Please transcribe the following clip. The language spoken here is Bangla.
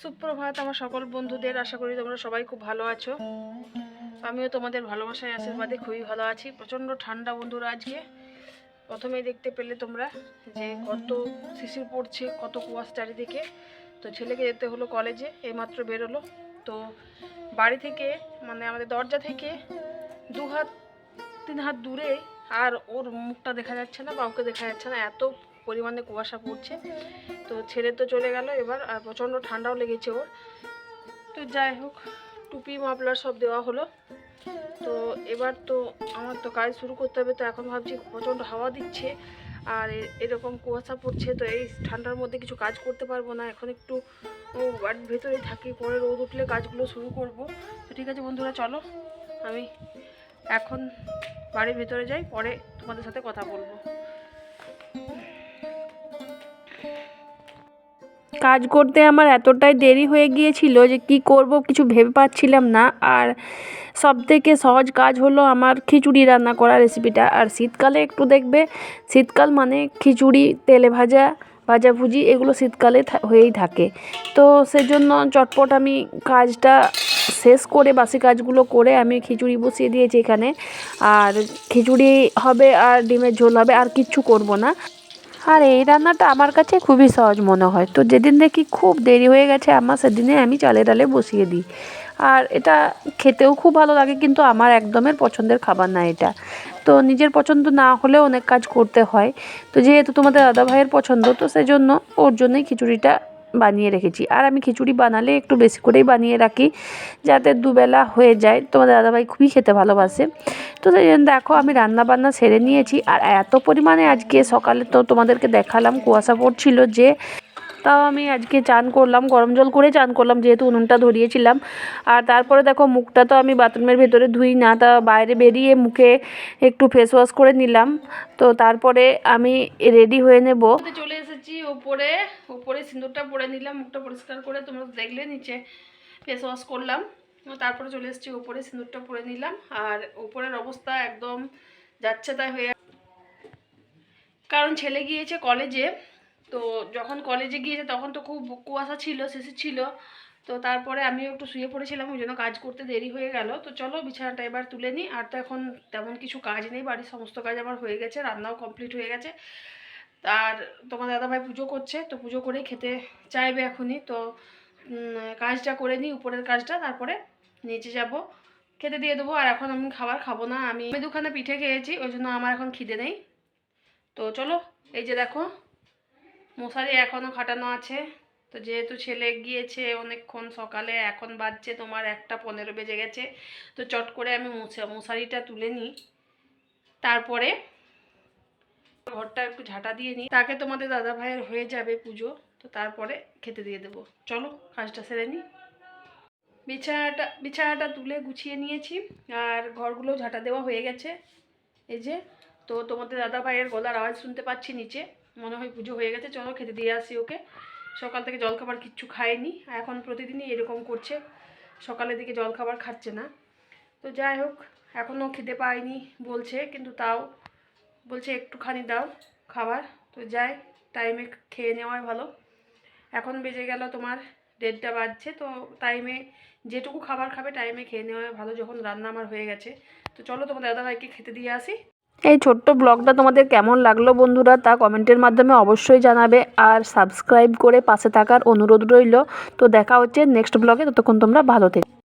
সুপ্রভাত আমার সকল বন্ধুদের, আশা করি তোমরা সবাই খুব ভালো আছো। আমিও তোমাদের ভালোবাসায়, আশীর্বাদে খুবই ভালো আছি। প্রচণ্ড ঠান্ডা বন্ধুরা আজকে। প্রথমে দেখতে পেলে তোমরা যে কত শিশির পড়ছে, কত কুয়াশ চারিদিকে। তো ছেলেকে যেতে হলো কলেজে, এইমাত্র বেরোলো। তো বাড়ি থেকে মানে আমাদের দরজা থেকে দু হাত তিন হাত দূরে আর ওর মুখটা দেখা যাচ্ছে না বা ওকে দেখা যাচ্ছে না। এত পরিমাণে কুয়াশা পড়ছে। তো ছেলে তো চলে গেল এবার, আর প্রচণ্ড ঠান্ডাও লেগেছে ওর। তো যাই হোক, টুপি, মাফলার সব দেওয়া হলো। তো এবার তো আমার তো কাজ শুরু করতে হবে, তো এখন ভাবছি প্রচণ্ড হাওয়া দিচ্ছে। আর এরকম কুয়াশা পড়ছে, তো এই ঠান্ডার মধ্যে কিছু কাজ করতে পারব না। এখন একটু বাড়ির ভেতরে থাকি, পরে রোদ উঠলে কাজগুলো শুরু করব। তো ঠিক আছে বন্ধুরা, চলো। আমি এখন বাড়ির ভেতরে যাই, পরে তোমাদের সাথে কথা বলব। কাজ করতে আমার এতটাই দেরি হয়ে গিয়েছিল যে কি করব কিছু ভেবে পাচ্ছিলাম না। আর সব থেকে সহজ কাজ হলো আমার খিচুড়ি রান্না করা রেসিপিটা। আর শীতকালে একটু দেখবে, শীতকাল মানে খিচুড়ি, তেলে ভাজা ভাজাভুজি এগুলো শীতকালে হয়েই থাকে। তো সেজন্য চটপট আমি কাজটা শেষ করে বাসি কাজগুলো করে আমি খিচুড়ি বসিয়ে দিয়েছি এখানে। আর খিচুড়ি হবে আর ডিমের ঝোল হবে, আর কিচ্ছু করব না। আর এই রান্নাটা আমার কাছে খুবই সহজ মনে হয়। তো যেদিন দেখি খুব দেরি হয়ে গেছে আমার সেদিনে আমি চালে ডালে বসিয়ে দিই। আর এটা খেতেও খুব ভালো লাগে, কিন্তু আমার একদমের পছন্দের খাবার না এটা। তো নিজের পছন্দ না হলে অনেক কাজ করতে হয়। তো যেহেতু তোমাদের দাদা ভাইয়ের পছন্দ, তো সেজন্য ওর জন্যই খিচুড়িটা বানিয়ে রেখেছি। আর আমি খিচুড়ি বানালে একটু বেশি করেই বানিয়ে রাখি, যাতে দুবেলা হয়ে যায়। তোমাদের দাদাভাই খুবই খেতে ভালোবাসে। তো দেখো, আমি রান্না বান্না সেরে নিয়েছি। আর এত পরিমাণে আজকে সকালে তো তোমাদেরকে দেখালাম, কুয়াশা পড়ছিল যে, তাও আমি আজকে চান করলাম, গরম জল করে চান করলাম, যেহেতু উনুনটা ধরিয়েছিলাম। আর তারপরে দেখো, মুখটা তো আমি বাথরুমের ভেতরে ধুই না, তা বাইরে বেরিয়ে মুখে একটু ফেস ওয়াশ করে নিলাম। তো তারপরে আমি রেডি হয়ে নেব। চলে ওপরে ওপরে সিঁদুরটা পরে নিলাম, মুখটা পরিষ্কার করে তোমরা দেখলে নিচে ফেস ওয়াশ করলাম। তারপরে চলে এসেছি, উপরে সিঁদুরটা পরে নিলাম। আর ওপরের অবস্থা একদম যাচ্ছে তাই হয়ে কারণ ছেলে গিয়েছে কলেজে তো যখন কলেজে গিয়েছে তখন তো খুব কুয়াশা ছিল শেষে ছিল। তো তারপরে আমিও একটু শুয়ে পড়েছিলাম, ওই জন্য কাজ করতে দেরি হয়ে গেল। তো চলো বিছানাটা এবার তুলে নিই। আর তো এখন তেমন কিছু কাজ নেই, বাড়ির সমস্ত কাজ আমার হয়ে গেছে, রান্নাও কমপ্লিট হয়ে গেছে। আর তোমার দাদাভাই পুজো করছে, তো পুজো করেই খেতে চাইবে এখনই। তো কাজটা করে নিই, উপরের কাজটা, তারপরে নিচে যাব। খেতে দিয়ে দেবো, আর এখন আমি খাবার খাব না। আমি আমি দুখানা পিঠে খেয়েছি, ওই জন্য আমার এখন খিদে নেই। তো চলো, এই যে দেখো, মশারি এখনও খাটানো আছে। তো যেহেতু ছেলে গিয়েছে অনেকক্ষণ সকালে, এখন বাজছে তোমার একটা পনেরো বেজে গেছে। তো চট করে আমি মশা মশারিটা তুলে নিই। তারপরে ঘরটা একটু ঝাঁটা দিয়ে নিই। তাকে তোমাদের দাদা ভাইয়ের হয়ে যাবে পুজো, তো তারপরে খেতে দিয়ে দেবো। চলো, কাজটা সেরে নিই। বিছানাটা বিছানাটা তুলে গুছিয়ে নিয়েছি, আর ঘরগুলো ঝাঁটা দেওয়া হয়ে গেছে। এই যে, তো তোমাদের দাদা ভাইয়ের গলার আওয়াজ শুনতে পাচ্ছি নিচে। মনে হয় পুজো হয়ে গেছে, চলো খেতে দিয়ে আসি ওকে। সকাল থেকে জলখাবার কিচ্ছু খায়নি এখন প্রতিদিনই এরকম করছে। সকালের দিকে জলখাবার খাচ্ছে না। তো যাই হোক, এখনও খেতে পায়নি বলছে, কিন্তু তাও বলছে একটুখানি দাও খাবার। তো যাই টাইমে খেয়ে নেওয়াই ভালো। এখন বেজে গেল তোমার দেড়টা বাজছে, তো টাইমে যেটুকু খাবার খাবে টাইমে খেয়ে নেওয়াই ভালো, যখন রান্না আমার হয়ে গেছে। তো চলো তোমার দাদাভাইকে খেতে দিয়ে আসি। এই ছোট্ট ব্লগটা তোমাদের কেমন লাগল বন্ধুরা, তা কমেন্টের মাধ্যমে অবশ্যই জানাবে। আর সাবস্ক্রাইব করে পাশে থাকার অনুরোধ রইল। তো দেখা হচ্ছে নেক্সট ব্লগে ততক্ষণ তোমরা ভালো থেকো।